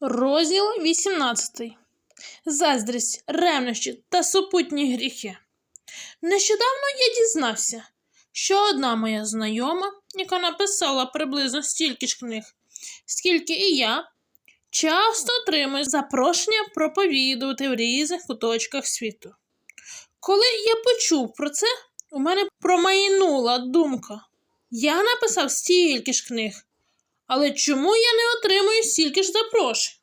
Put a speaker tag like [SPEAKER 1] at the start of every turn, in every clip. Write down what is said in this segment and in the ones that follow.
[SPEAKER 1] Розділ 18. Заздрість, ревнощі та супутні гріхи. Нещодавно я дізнався, що одна моя знайома, яка написала приблизно стільки ж книг, скільки і я, часто отримує запрошення проповідувати в різних куточках світу. Коли я почув про це, у мене промайнула думка. Я написав стільки ж книг, але чому я не отримую стільки ж запрошень?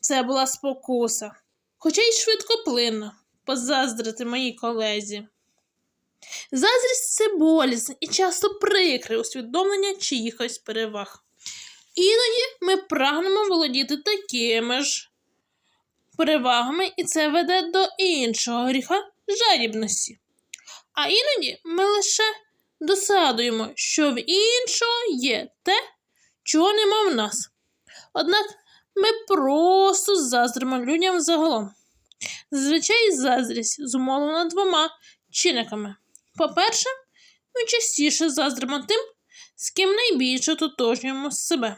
[SPEAKER 1] Це була спокуса, хоча й швидкоплинна, позаздрити моїй колезі. Заздрість це болісне і часто прикре усвідомлення чиїхось переваг. Іноді ми прагнемо володіти такими ж перевагами, і це веде до іншого гріха жадібності. А іноді ми лише досадуємо, що в іншого є те, чого нема в нас. Однак ми просто заздримо людям загалом. Зазвичай заздрість зумовлена двома чинниками. По-перше, ми частіше заздримо тим, з ким найбільше ототожнюємо себе.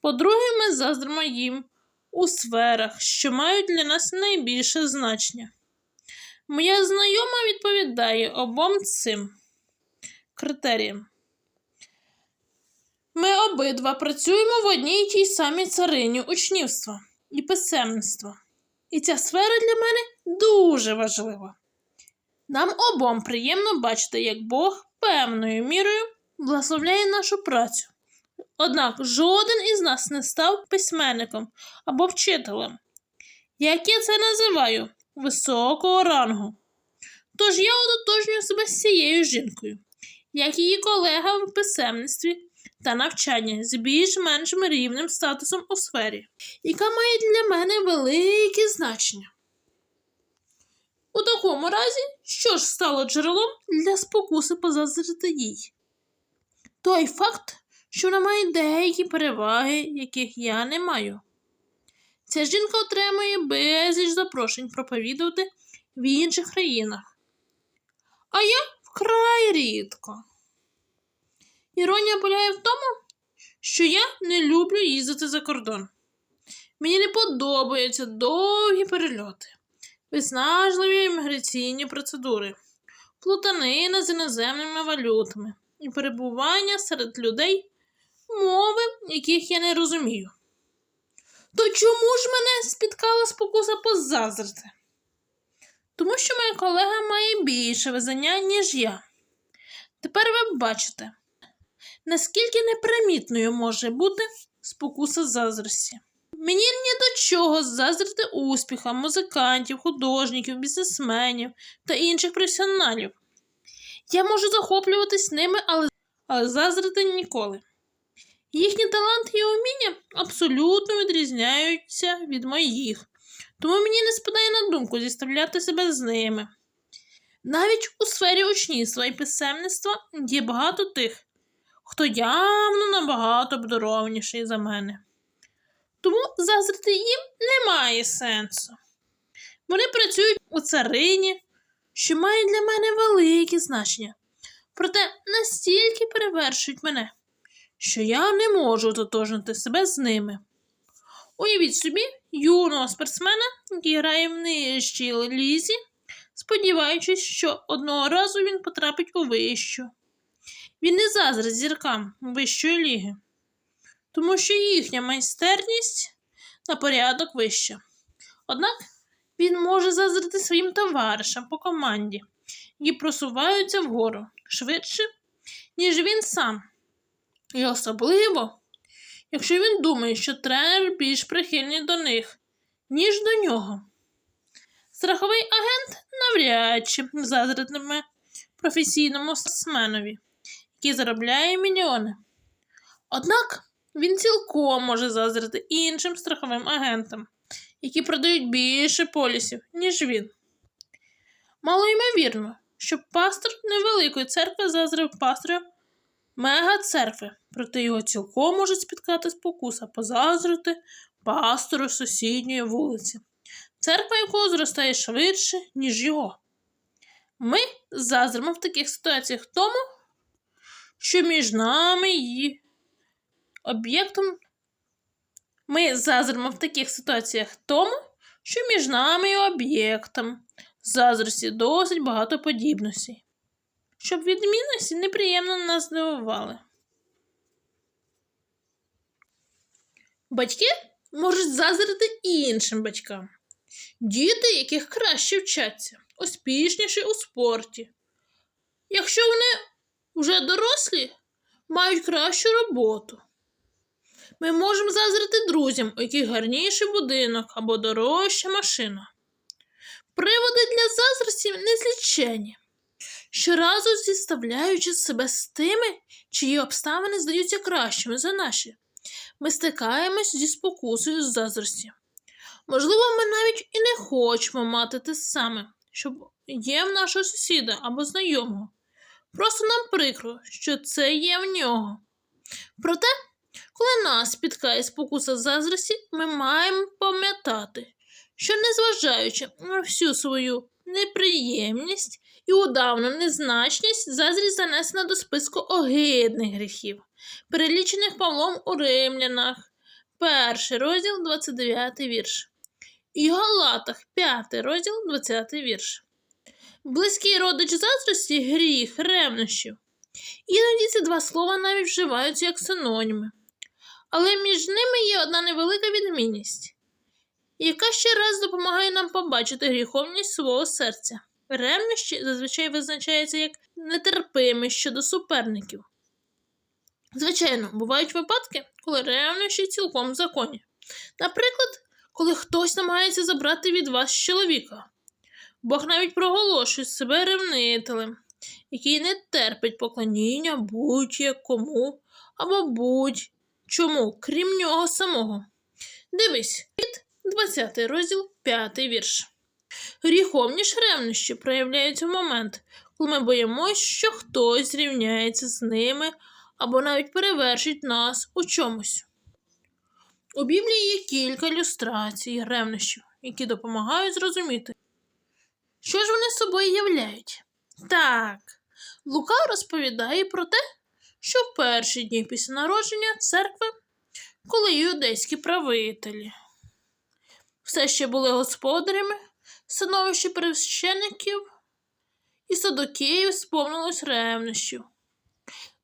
[SPEAKER 1] По-друге, ми заздримо їм у сферах, що мають для нас найбільше значення. Моя знайома відповідає обом цим критеріям. Ми обидва працюємо в одній й тій самій царині учнівства і писемництва. І ця сфера для мене дуже важлива. Нам обом приємно бачити, як Бог певною мірою благословляє нашу працю. Однак жоден із нас не став письменником або вчителем. Як я це називаю високого рангу. Тож я ототожнюю себе з цією жінкою, як її колега в писемництві та навчання з більш-меншим рівним статусом у сфері, яка має для мене велике значення. У такому разі, що ж стало джерелом для спокуси позазрити їй? Той факт, що вона має деякі переваги, яких я не маю. Ця жінка отримує безліч запрошень проповідувати в інших країнах. А я вкрай рідко. Іронія полягає в тому, що я не люблю їздити за кордон. Мені не подобаються довгі перельоти, виснажливі імміграційні процедури, плутанина з іноземними валютами і перебування серед людей, мови, яких я не розумію. То чому ж мене спіткала спокуса позазрити? Тому що моя колега має більше визнання, ніж я. Тепер ви бачите, наскільки непримітною може бути спокуса заздрості. Мені ні до чого заздрити успіхам музикантів, художників, бізнесменів та інших професіоналів. Я можу захоплюватись ними, але, але заздрити ніколи. Їхні таланти і уміння абсолютно відрізняються від моїх, тому мені не спадає на думку зіставляти себе з ними. Навіть у сфері учнівства і писемництва є багато тих, хто явно набагато обдарованіший за мене. Тому заздрити їм немає сенсу. Вони працюють у царині, що має для мене велике значення, проте настільки перевершують мене, що я не можу ототожнити себе з ними. Уявіть собі юного спортсмена, який грає в нижчій лізі, сподіваючись, що одного разу він потрапить у вищу. Він не заздрить зіркам вищої ліги, тому що їхня майстерність на порядок вища. Однак він може заздрити своїм товаришам по команді, які просуваються вгору швидше, ніж він сам. І особливо, якщо він думає, що тренер більш прихильний до них, ніж до нього. Страховий агент навряд чи заздритиме професійному спортсменові, який заробляє мільйони. Однак він цілком може заздрити іншим страховим агентам, які продають більше полісів, ніж він. Мало ймовірно, що пастор невеликої церкви заздрив пастору мега-церкви, проте його цілком може спіткати спокуса позаздрити пастору сусідньої вулиці, церква якого зростає швидше, ніж його. Ми заздримо в таких ситуаціях тому, що між нами і об'єктом. Ми зазримо в таких ситуаціях тому, що між нами і об'єктом. Заздрості досить багато подібностей, щоб відмінності неприємно нас здивували. Батьки можуть заздрити іншим батькам. Діти, яких краще вчаться, успішніші у спорті. Якщо вони вже дорослі, мають кращу роботу. Ми можемо заздрити друзям, у яких гарніший будинок або дорожча машина. Приводи для заздрості незлічені, щоразу зіставляючи себе з тими, чиї обставини здаються кращими за наші. Ми стикаємось зі спокусою з заздрості. Можливо, ми навіть і не хочемо мати те саме, що є в нашого сусіда або знайомого. Просто нам прикро, що це є в нього. Проте, коли нас спіткає спокуса заздрості, ми маємо пам'ятати, що незважаючи на всю свою неприємність і удавну незначність, заздрість занесена до списку огидних гріхів, перелічених Павлом у Римлянах, перший розділ, 29 вірш, і Галатах, 5 розділ, 20 вірш. Близький родич заздрості гріх, ревнощів. Іноді ці два слова навіть вживаються як синоніми. Але між ними є одна невелика відмінність, яка ще раз допомагає нам побачити гріховність свого серця. Ревнощі зазвичай визначаються як нетерпимість щодо суперників. Звичайно, бувають випадки, коли ревнощі цілком законі. Наприклад, коли хтось намагається забрати від вас чоловіка. Бог навіть проголошує себе ревнителем, який не терпить поклоніння будь-якому або будь-чому, крім нього самого. Дивись, від 20 розділ, 5 вірш. Гріховні ж ревнощі проявляються в момент, коли ми боїмось, що хтось зрівняється з ними або навіть перевершить нас у чомусь. У Біблії є кілька ілюстрацій ревнощів, які допомагають зрозуміти, що ж вони собою являють? Так, Лука розповідає про те, що в перші дні після народження церкви, коли юдейські правителі все ще були господарями, становище пересвящеників і садокеїв сповнилось ревнощів.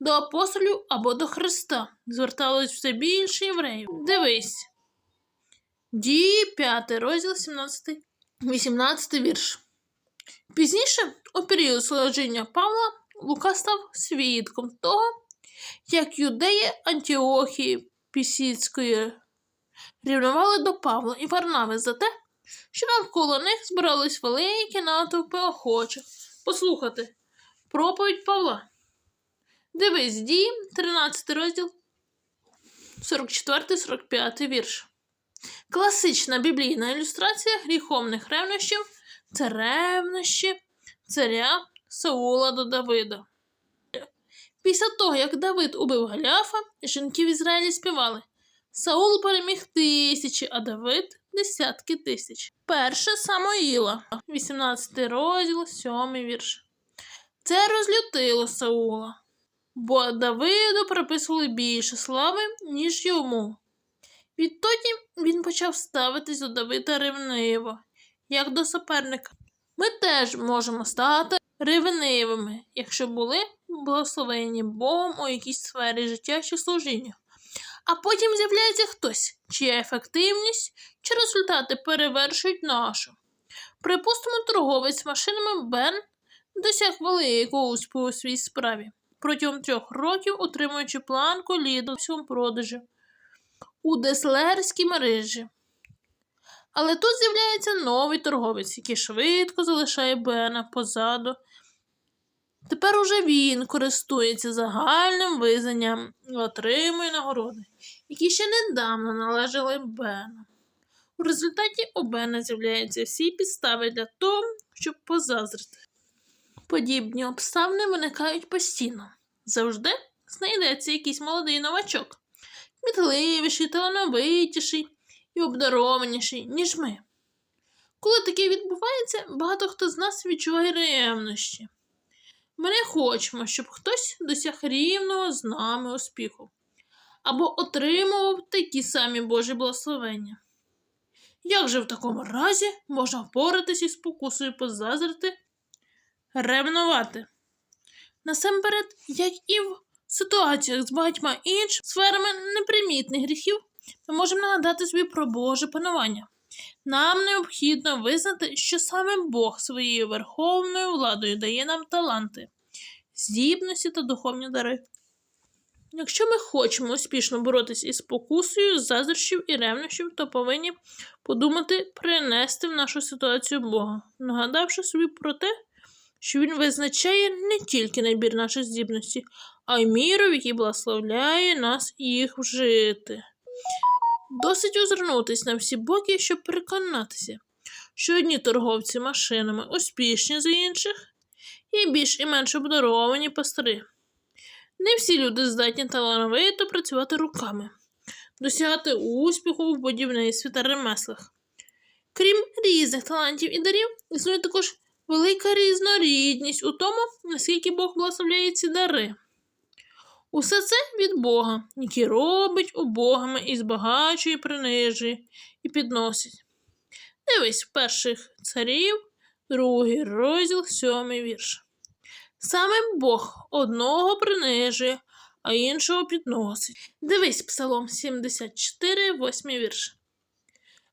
[SPEAKER 1] До апостолів або до Христа зверталось все більше євреїв. Дивись. Дії 5 розділ 17, 18 вірш. Пізніше, у період служіння Павла, Лука став свідком того, як юдеї Антіохії Пісіцької рівнували до Павла і Варнави за те, що навколо них збирались великі натовпи охочих послухати проповідь Павла. Дивись, дії, 13 розділ, 44-45 вірш. Класична біблійна ілюстрація гріховних ревнощів це ревнощі царя Саула до Давида. Після того, як Давид убив Галяфа, жінки в Ізраїлі співали Саул переміг тисячі, а Давид десятки тисяч. Перше Самоїла, 18 розділ, 7 вірш. Це розлютило Саула, бо Давиду приписували більше слави, ніж йому. Відтоді він почав ставитись до Давида ревниво, як до суперника. Ми теж можемо стати ревнивими, якщо були благословені Богом у якійсь сфері життя чи служіння. А потім з'являється хтось, чия ефективність чи результати перевершують нашу. Припустимо, торговець машинами Бен досяг великого успіху у своїй справі, протягом трьох років отримуючи планку цьому продажі у деслерській мережі. Але тут з'являється новий торговець, який швидко залишає Бена позаду. Тепер уже він користується загальним визнанням і отримує нагороди, які ще недавно належали Бену. У результаті у Бена з'являються всі підстави для того, щоб позазрити. Подібні обставини виникають постійно. Завжди знайдеться якийсь молодий новачок, кмітливіший, талановитіший і обдарованіший, ніж ми. Коли таке відбувається, багато хто з нас відчуває ревнощі. Ми не хочемо, щоб хтось досяг рівного з нами успіху. Або отримував такі самі Божі благословення. Як же в такому разі можна впоратися із спокусою позазрити, ревнувати? Насамперед, як і в ситуаціях з багатьма іншими сферами непримітних гріхів, ми можемо нагадати собі про Боже панування. Нам необхідно визнати, що саме Бог своєю верховною владою дає нам таланти, здібності та духовні дари. Якщо ми хочемо успішно боротися із спокусою, заздрощів і ревнощів, то повинні подумати принести в нашу ситуацію Бога, нагадавши собі про те, що Він визначає не тільки набір наших здібностей, а й міру, в якій благословляє нас їх вжити. Досить озирнутись на всі боки, щоб переконатися, що одні торговці машинами успішні за інших, і більш і менш обдаровані пастори. Не всі люди здатні талановито працювати руками, досягати успіху в будівництві та ремеслах. Крім різних талантів і дарів, існує також велика різнорідність у тому, наскільки Бог благословляє ці дари. Усе це від Бога, який робить убогими і збагачує, принижує і підносить. Дивись перших царів, другий розділ, сьомий вірш. Саме Бог одного принижує, а іншого підносить. Дивись Псалом 74, 8 вірш.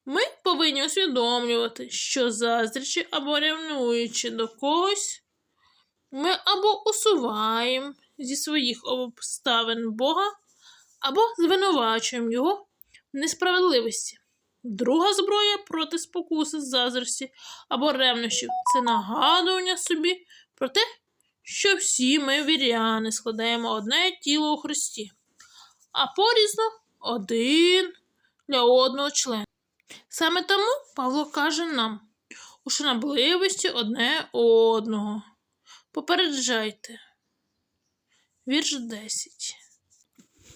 [SPEAKER 1] Ми повинні усвідомлювати, що заздрячи або ревнуючи до когось, ми або усуваємо зі своїх обставин Бога, або звинувачуємо Його в несправедливості. Друга зброя проти спокуси, заздрості або ревнощів це нагадування собі про те, що всі ми віряни складаємо одне тіло у Христі, а порізно один для одного члена. Саме тому Павло каже нам у шанобливості одне одного. Попереджайте. Вірш 10.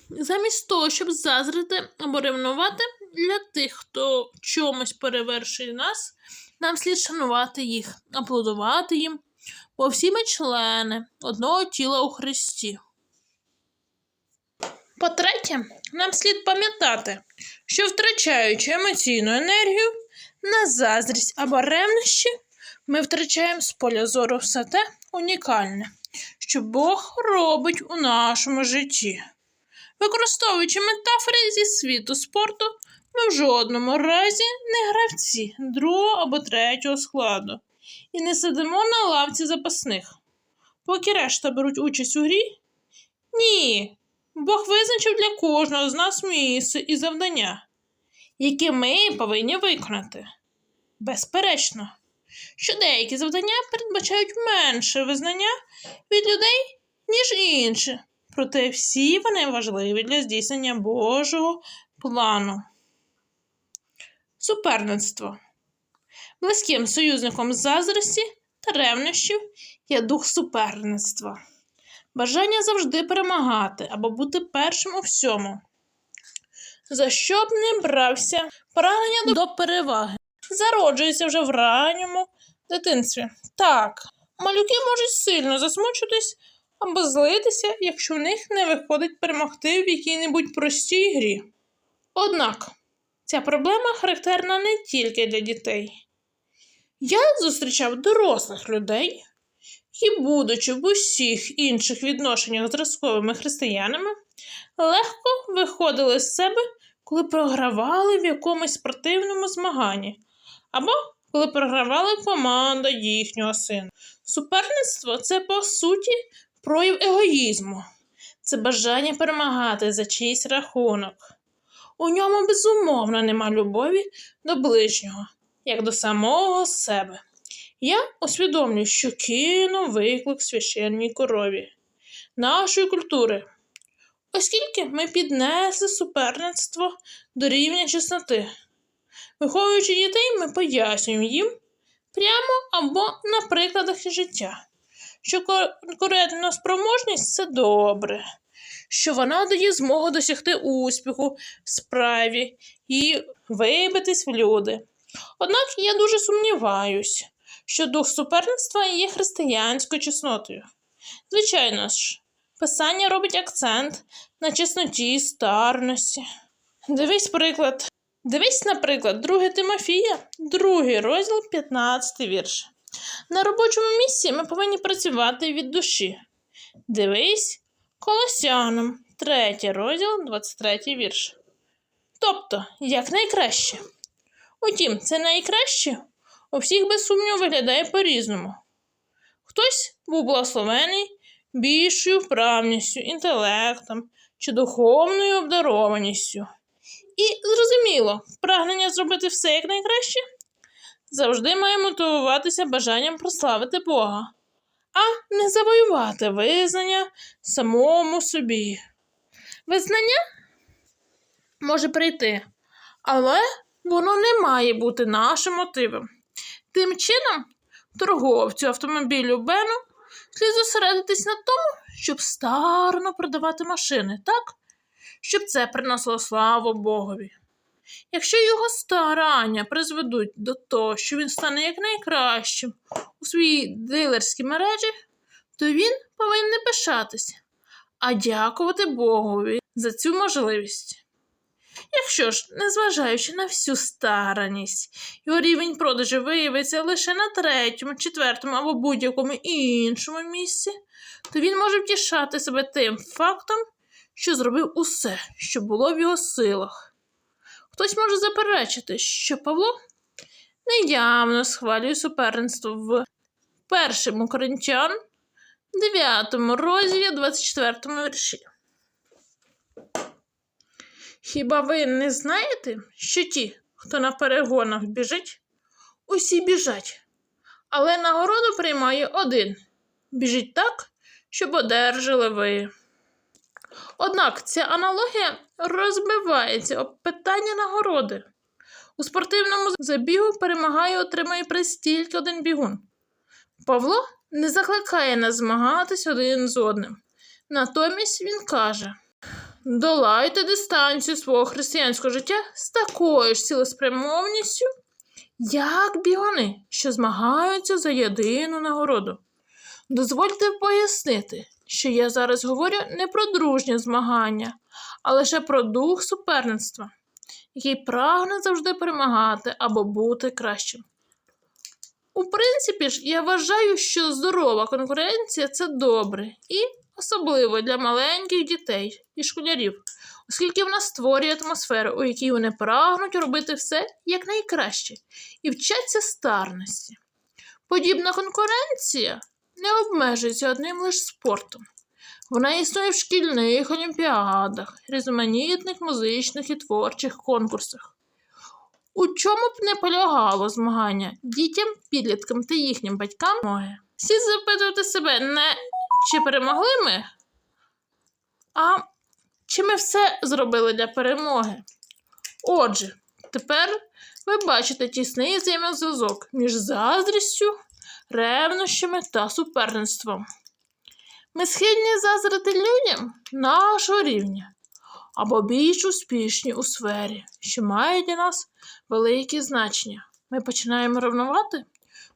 [SPEAKER 1] Замість того, щоб зазрити або ревнувати для тих, хто чомусь перевершує нас, нам слід шанувати їх, аплодувати їм, бо всі ми члени одного тіла у Христі. По-третє, нам слід пам'ятати, що втрачаючи емоційну енергію на заздрість або ревнощі, ми втрачаємо з поля зору все те унікальне, що Бог робить у нашому житті. Використовуючи метафори зі світу спорту, ми в жодному разі не гравці другого або третього складу і не сидимо на лавці запасних. Поки решта беруть участь у грі? Ні. Бог визначив для кожного з нас місце і завдання, які ми повинні виконати. Безперечно, що деякі завдання передбачають менше визнання від людей, ніж інші, проте всі вони важливі для здійснення Божого плану. Суперництво. Близьким союзником заздрості та ревнощів є дух суперництва. Бажання завжди перемагати або бути першим у всьому. За що б не брався, прагнення до переваги зароджується вже в ранньому дитинстві. Так, малюки можуть сильно засмучитись або злитися, якщо в них не виходить перемогти в якій-небудь простій грі. Однак ця проблема характерна не тільки для дітей. Я зустрічав дорослих людей, які, будучи в усіх інших відношеннях зразковими християнами, легко виходили з себе, коли програвали в якомусь спортивному змаганні, або коли програвала команда їхнього сина. Суперництво це по суті прояв егоїзму, це бажання перемагати за чийсь рахунок. У ньому безумовно нема любові до ближнього, як до самого себе. Я усвідомлюю, що кину виклик священній корові нашої культури, оскільки ми піднесли суперництво до рівня чесноти. Виховуючи дітей, ми пояснюємо їм прямо або на прикладах життя, що конкурентна спроможність це добре, що вона дає змогу досягти успіху в справі і вибитись в люди. Однак я дуже сумніваюсь, що дух суперництва є християнською чеснотою. Звичайно ж, Писання робить акцент на чесноті і старності. Дивись приклад. Дивись, наприклад, 2 Тимофія, другий розділ, 15 вірш. На робочому місці ми повинні працювати від душі. Дивись Колосянам, 3 розділ, 23 вірш. Тобто, як найкраще. Утім, це найкраще у всіх без сумніву виглядає по-різному. Хтось був благословений більшою вправністю, інтелектом чи духовною обдарованістю. І зрозуміло, прагнення зробити все як найкраще завжди має мотивуватися бажанням прославити Бога, а не завоювати визнання самому собі. Визнання може прийти, але воно не має бути нашим мотивом. Тим чином, торговцю автомобілю Бену слід зосередитись на тому, щоб старно продавати машини, так? Щоб це приносило славу Богові. Якщо його старання призведуть до того, що він стане якнайкращим у своїй дилерській мережі, то він повинен не пишатися, а дякувати Богові за цю можливість. Якщо ж, незважаючи на всю стараність, його рівень продажу виявиться лише на третьому, четвертому або будь-якому іншому місці, то він може втішати себе тим фактом, що зробив усе, що було в його силах. Хтось може заперечити, що Павло неявно схвалює суперництво в першому коринтян, 9 розділі, 24 вірші. Хіба ви не знаєте, що ті, хто на перегонах біжить, усі біжать, але нагороду приймає один. Біжіть так, щоб одержали ви. Однак ця аналогія розбивається об питання нагороди. У спортивному забігу перемагає і отримає приз тільки один бігун. Павло не закликає нас змагатись один з одним. Натомість він каже: долайте дистанцію свого християнського життя з такою ж цілеспрямовністю, як бігуни, що змагаються за єдину нагороду. Дозвольте пояснити, що я зараз говорю не про дружнє змагання, а лише про дух суперництва, який прагне завжди перемагати або бути кращим. У принципі ж, я вважаю, що здорова конкуренція це добре і особливо для маленьких дітей і школярів, оскільки вона створює атмосферу, у якій вони прагнуть робити все якнайкраще і вчаться старності. Подібна конкуренція не обмежується одним лише спортом. Вона існує в шкільних олімпіадах, різноманітних музичних і творчих конкурсах. У чому б не полягало змагання дітям, підліткам та їхнім батькам моги? Слід запитувати себе не чи перемогли ми, а чи ми все зробили для перемоги. Отже, тепер ви бачите тісний взаємозв'язок між заздрістю, ревнощами та суперництвом. Ми схильні заздрити людям нашого рівня або більш успішні у сфері, що мають для нас велике значення. Ми починаємо ревнувати,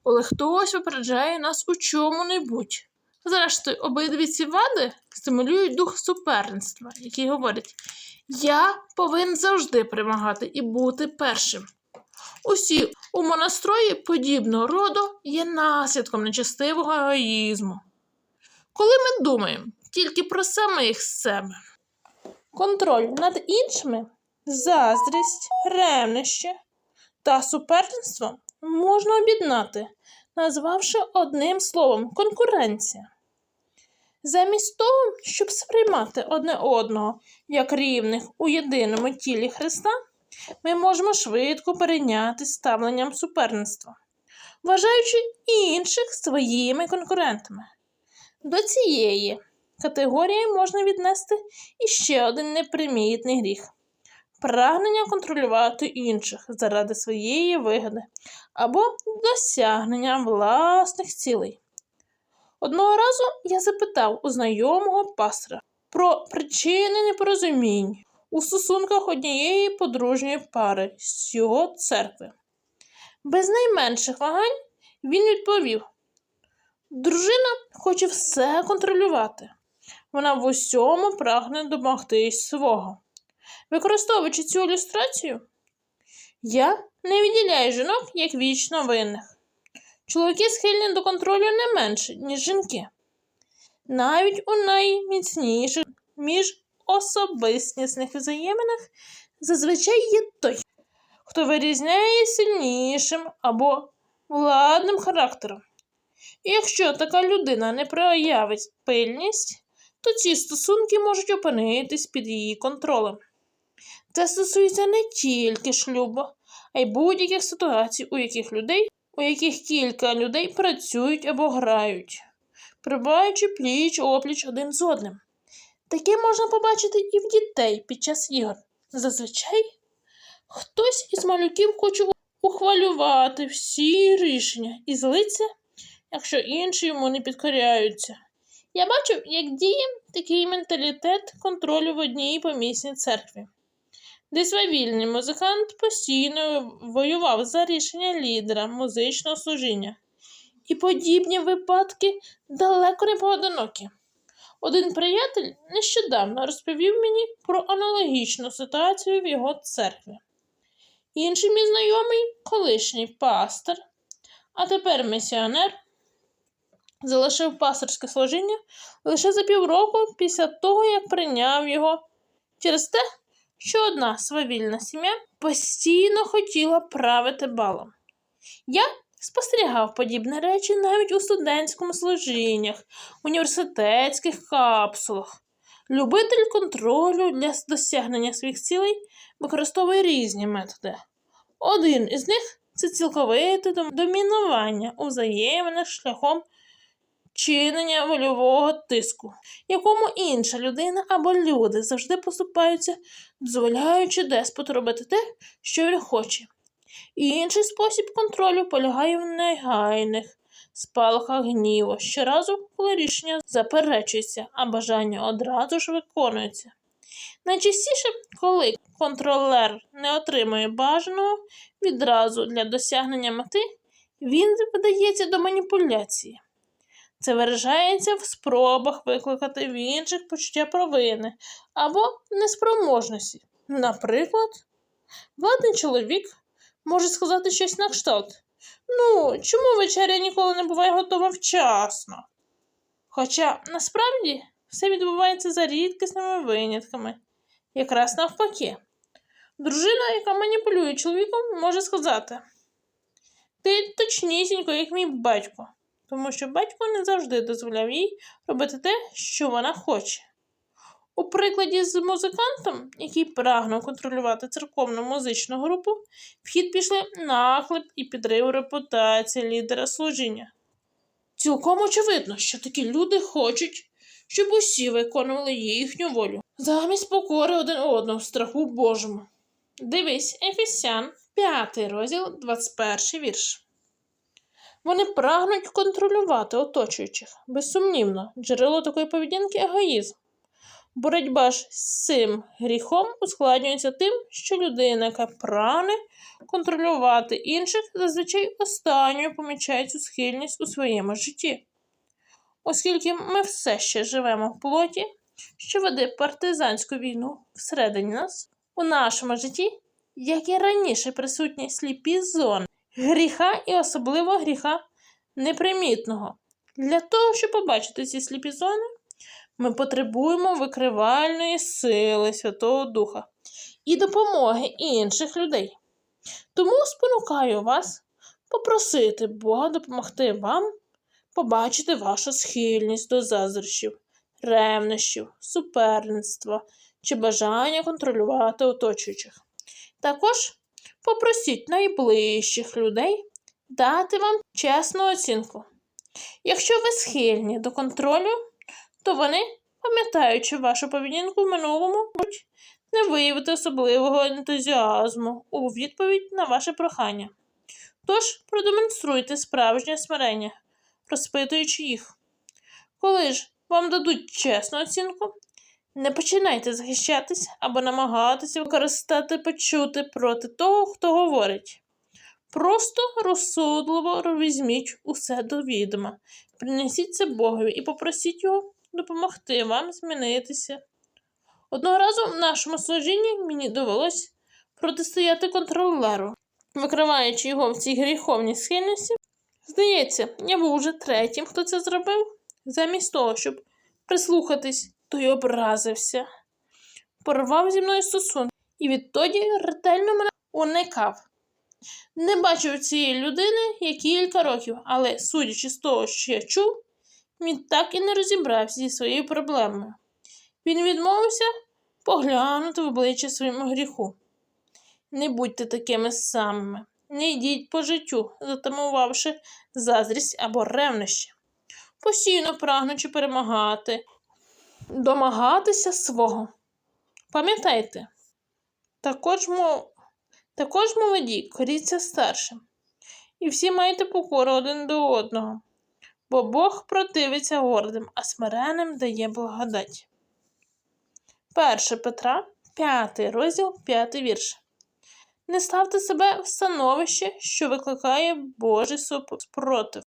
[SPEAKER 1] коли хтось випереджає нас у чому-небудь. Зрештою, обидві ці вади стимулюють дух суперництва, який говорить: Я повинен завжди перемагати і бути першим. Усі умонастрої подібного роду є наслідком нечестивого егоїзму. Коли ми думаємо тільки про самих себе, контроль над іншими, заздрість, ревнище та суперництво можна об'єднати, назвавши одним словом конкуренція. Замість того, щоб сприймати одне одного як рівних у єдиному тілі Христа, ми можемо швидко перейняти ставленням суперництва, вважаючи інших своїми конкурентами. До цієї категорії можна віднести іще один непримітний гріх прагнення контролювати інших заради своєї вигоди або досягнення власних цілей. Одного разу я запитав у знайомого пастора про причини непорозумінь у стосунках однієї подружньої пари з його церкви. Без найменших вагань він відповів: Дружина хоче все контролювати. Вона в усьому прагне домогтись свого. Використовуючи цю ілюстрацію, я не відділяю жінок як вічно винних. Чоловіки схильні до контролю не менше, ніж жінки. Навіть у найміцніших міжособистісних взаєминах зазвичай є той, хто вирізняє сильнішим або владним характером. І якщо така людина не проявить пильність, то ці стосунки можуть опинитись під її контролем. Це стосується не тільки шлюбу, а й будь-яких ситуацій, у яких людей, у яких кілька людей працюють або грають, прибуваючи пліч опліч один з одним. Таке можна побачити і в дітей під час ігор. Зазвичай хтось із малюків хоче ухвалювати всі рішення і злиться, якщо інші йому не підкоряються. Я бачив, як діє такий менталітет контролю в одній помісній церкві. де свавільний музикант постійно воював за рішення лідера музичного служіння. І подібні випадки далеко не поодинокі. Один приятель нещодавно розповів мені про аналогічну ситуацію в його церкві. Інший мій знайомий, колишній пастор, а тепер місіонер, залишив пасторське служіння лише за півроку після того, як прийняв його через те, що одна свавільна сім'я постійно хотіла правити балом. Я спостерігав подібні речі навіть у студентському служіннях, університетських капсулах. Любитель контролю для досягнення своїх цілей використовує різні методи. Один із них це цілковите домінування у взаєминах шляхом чинення вольового тиску, якому інша людина або люди завжди поступаються, дозволяючи деспоту робити те, що він хоче. Інший спосіб контролю полягає в негайних спалахах гніву щоразу, коли рішення заперечується, а бажання одразу ж виконується. Найчастіше, коли контролер не отримує бажаного відразу для досягнення мети, він вдається до маніпуляції. Це виражається в спробах викликати в інших почуття провини або неспроможності. Наприклад, владний чоловік може сказати щось на кшталт. Ну, чому вечеря ніколи не буває готова вчасно? Хоча насправді все відбувається за рідкісними винятками, якраз навпаки. Дружина, яка маніпулює чоловіком, може сказати: Ти точнісінько, як мій батько, тому що батько не завжди дозволяв їй робити те, що вона хоче. У прикладі з музикантом, який прагнув контролювати церковну музичну групу, в хід пішли наклеп і підрив репутації лідера служіння. Цілком очевидно, що такі люди хочуть, щоб усі виконували їхню волю, замість покори один одного в страху Божому. Дивись, Ефесян, 5 розділ, 21 вірш. Вони прагнуть контролювати оточуючих. Безсумнівно, джерело такої поведінки егоїзм. Боротьба ж з цим гріхом ускладнюється тим, що людина, яка прагне контролювати інших, зазвичай останньою помічає цю схильність у своєму житті. Оскільки ми все ще живемо в плоті, що веде партизанську війну всередині нас, у нашому житті, як і раніше присутні сліпі зони гріха і особливо гріха непримітного. Для того, щоб побачити ці сліпі зони, ми потребуємо викривальної сили Святого Духа і допомоги інших людей. Тому спонукаю вас попросити Бога допомогти вам побачити вашу схильність до заздрощів, ревнощів, суперництва чи бажання контролювати оточуючих. Також попросіть найближчих людей дати вам чесну оцінку. Якщо ви схильні до контролю, то вони, пам'ятаючи вашу поведінку в минулому, можуть не виявити особливого ентузіазму у відповідь на ваше прохання. Тож продемонструйте справжнє смирення, розпитуючи їх. Коли ж вам дадуть чесну оцінку, не починайте захищатись або намагатися використати почути проти того, хто говорить. Просто розсудливо візьміть усе до відома, принесіть це Богові і попросіть його допомогти вам змінитися. Одного разу в нашому служінні мені довелось протистояти контролеру, викриваючи його в цій гріховній схильності. Здається, я був уже третім, хто це зробив. Замість того, щоб прислухатись, той образився, порвав зі мною стосунки і відтоді ретельно мене уникав. Не бачив цієї людини я кілька років, але, судячи з того, що я чув, він так і не розібрався зі своєю проблемою. Він відмовився поглянути в обличчя своєму гріху. Не будьте такими самими, не йдіть по життю, затамувавши заздрість або ревнощі, постійно прагнучи перемагати, домагатися свого. Пам'ятайте, також, мов... також молоді коріться старшим, і всі маєте покору один до одного, бо Бог противиться гордим, а смиреним дає благодать. 1 Петра, 5 розділ, 5 вірш. Не ставте себе в становище, що викликає Божий супротив.